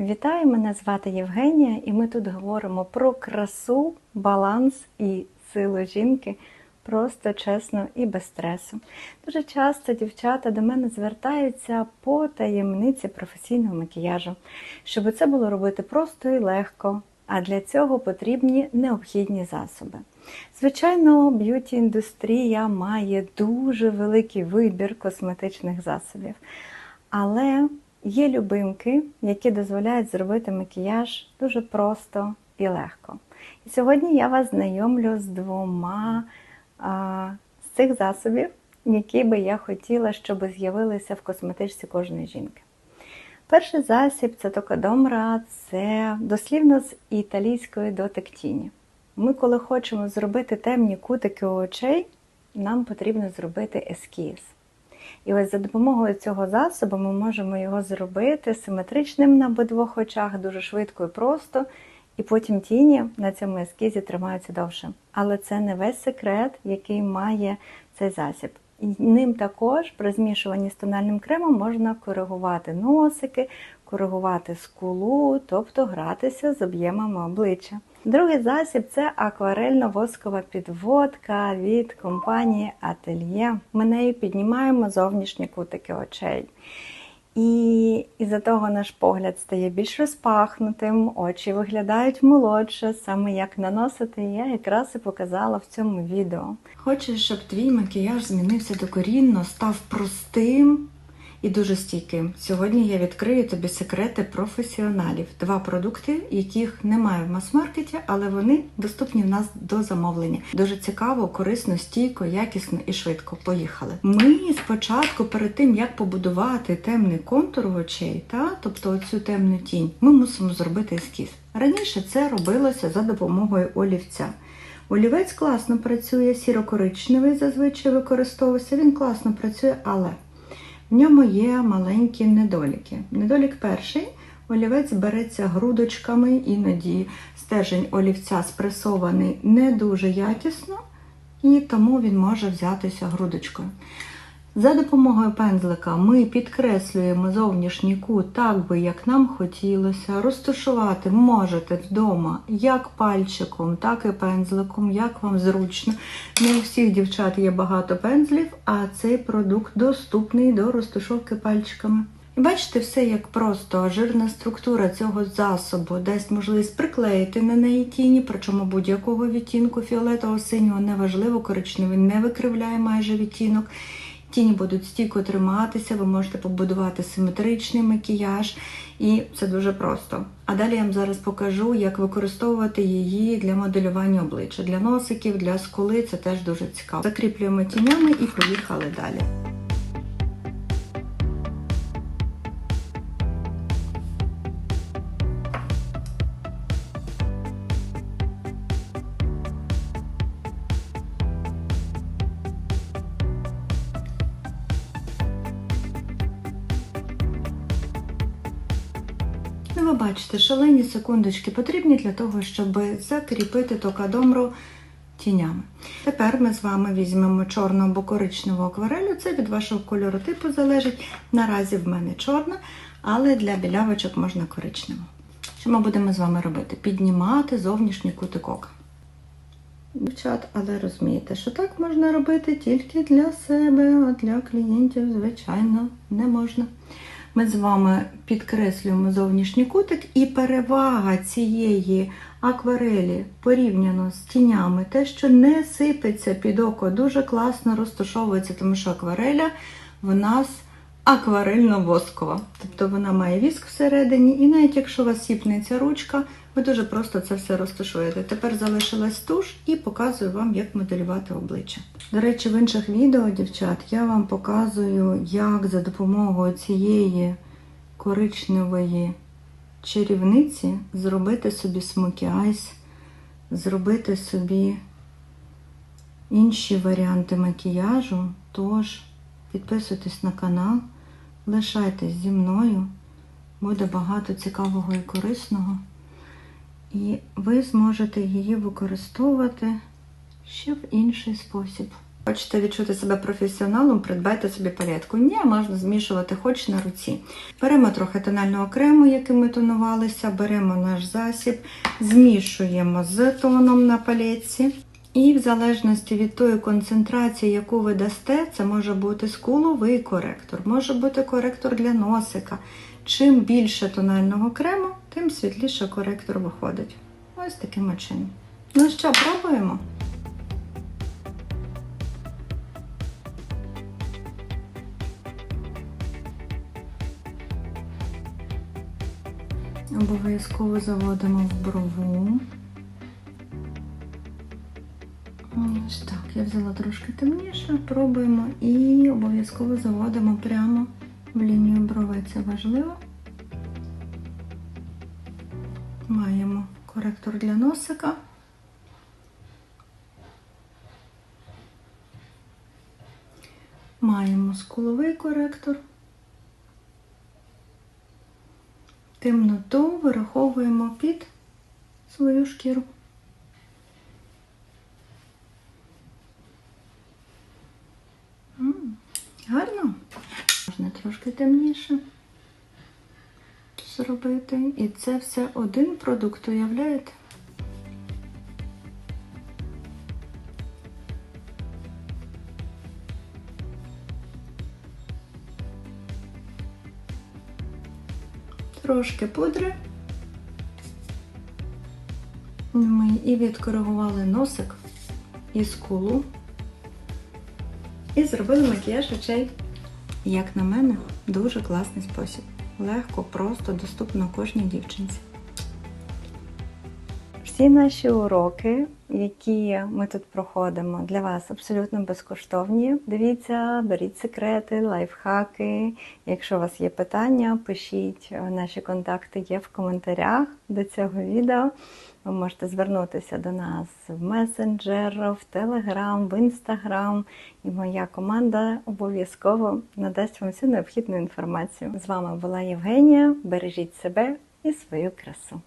Вітаю, мене звати Євгенія, і ми тут говоримо про красу, баланс і силу жінки просто чесно і без стресу. Дуже часто дівчата до мене звертаються по таємниці професійного макіяжу, щоб це було робити просто і легко. А для цього потрібні необхідні засоби. Звичайно, б'юті індустрія має дуже великий вибір косметичних засобів. Але є любимки, які дозволяють зробити макіяж дуже просто і легко. І сьогодні я вас знайомлю з двома а, з цих засобів, які би я хотіла, щоб з'явилися в косметичці кожної жінки. Перший засіб це токадомра, це дослівно з італійської дотик тіні. Ми, коли хочемо зробити темні кутики очей, нам потрібно зробити ескіз. І ось за допомогою цього засобу ми можемо його зробити симетричним на обидвох очах, дуже швидко і просто, і потім тіні на цьому ескізі тримаються довше. Але це не весь секрет, який має цей засіб. І ним також при змішуванні з тональним кремом можна коригувати носики, коригувати скулу, тобто гратися з об'ємами обличчя. Другий засіб це акварельно-воскова підводка від компанії Ательє. Ми нею піднімаємо зовнішні кутики очей. І із-за того наш погляд стає більш розпахнутим, очі виглядають молодше, саме як наносити, я якраз і показала в цьому відео. Хочеш, щоб твій макіяж змінився докорінно, став простим і дуже стійким. Сьогодні я відкрию тобі секрети професіоналів. Два продукти, яких немає в мас-маркеті, але вони доступні в нас до замовлення. Дуже цікаво, корисно, стійко, якісно і швидко. Поїхали. Ми спочатку, перед тим як побудувати темний контур очей, та тобто оцю темну тінь, ми мусимо зробити ескіз. Раніше це робилося за допомогою олівця. Олівець класно працює, сіро-коричневий зазвичай використовувався. Він класно працює, але в ньому є маленькі недоліки. Недолік перший. Олівець береться грудочками, іноді стержень олівця спресований не дуже якісно, і тому він може взятися грудочкою. За допомогою пензлика ми підкреслюємо зовнішній кут так би, як нам хотілося. Розташувати можете вдома як пальчиком, так і пензликом, як вам зручно. Не у всіх дівчат є багато пензлів, а цей продукт доступний до розташовки пальчиками. І бачите, все як просто жирна структура цього засобу дасть можливість приклеїти на неї тіні, причому будь-якого відтінку фіолетового синього неважливо, коричневий не викривляє майже відтінок. Тіні будуть стійко триматися, ви можете побудувати симетричний макіяж, і це дуже просто. А далі я вам зараз покажу, як використовувати її для моделювання обличчя. Для носиків, для скули це теж дуже цікаво. Закріплюємо тінями і поїхали далі. Ви бачите, шалені секундочки потрібні для того, щоб закріпити токадомру тінями. Тепер ми з вами візьмемо чорну або коричневу акварелю. Це від вашого кольору типу залежить. Наразі в мене чорна, але для білявочок можна коричневу. Що ми будемо з вами робити? Піднімати зовнішній кутик ока. Дівчат, але розумієте, що так можна робити тільки для себе, а для клієнтів, звичайно, не можна. Ми з вами підкреслюємо зовнішній кутик, і перевага цієї акварелі порівняно з тінями, те, що не сипеться під око, дуже класно розташовується, тому що аквареля в нас акварельно-воскова. Тобто вона має віск всередині, і навіть якщо у вас сіпнеться ручка, ви дуже просто це все розташуєте. Тепер залишилась туш і показую вам, як моделювати обличчя. До речі, в інших відео, дівчат, я вам показую, як за допомогою цієї коричневої чарівниці зробити собі смокі айс, зробити собі інші варіанти макіяжу. Тож, підписуйтесь на канал, лишайтесь зі мною, буде багато цікавого і корисного. І ви зможете її використовувати ще в інший спосіб. Хочете відчути себе професіоналом, придбайте собі палетку. Ні, можна змішувати хоч на руці. Беремо трохи тонального крему, яким ми тонувалися, беремо наш засіб, змішуємо з тоном на палетці. І в залежності від тої концентрації, яку ви дасте, це може бути скуловий коректор, може бути коректор для носика. Чим більше тонального крему, тим світліше коректор виходить. Ось таким чином. Ну що, пробуємо? Обов'язково заводимо в брову. Ось так, я взяла трошки темніше, пробуємо і обов'язково заводимо прямо в лінію брови. Це важливо. Маємо коректор для носика. Маємо скуловий коректор. Темноту вираховуємо під свою шкіру. Гарно. Можна трошки темніше зробити. І це все один продукт, уявляєте? Трошки пудри. Ми і відкоригували носик і скулу. І зробили макіяж очей. Як на мене, дуже класний спосіб. Легко, просто, доступно кожній дівчинці. Всі наші уроки, які ми тут проходимо, для вас абсолютно безкоштовні. Дивіться, беріть секрети, лайфхаки. Якщо у вас є питання, пишіть. Наші контакти є в коментарях до цього відео. Ви можете звернутися до нас в месенджер, в Телеграм, в Інстаграм, і моя команда обов'язково надасть вам всю необхідну інформацію. З вами була Євгенія. Бережіть себе і свою красу.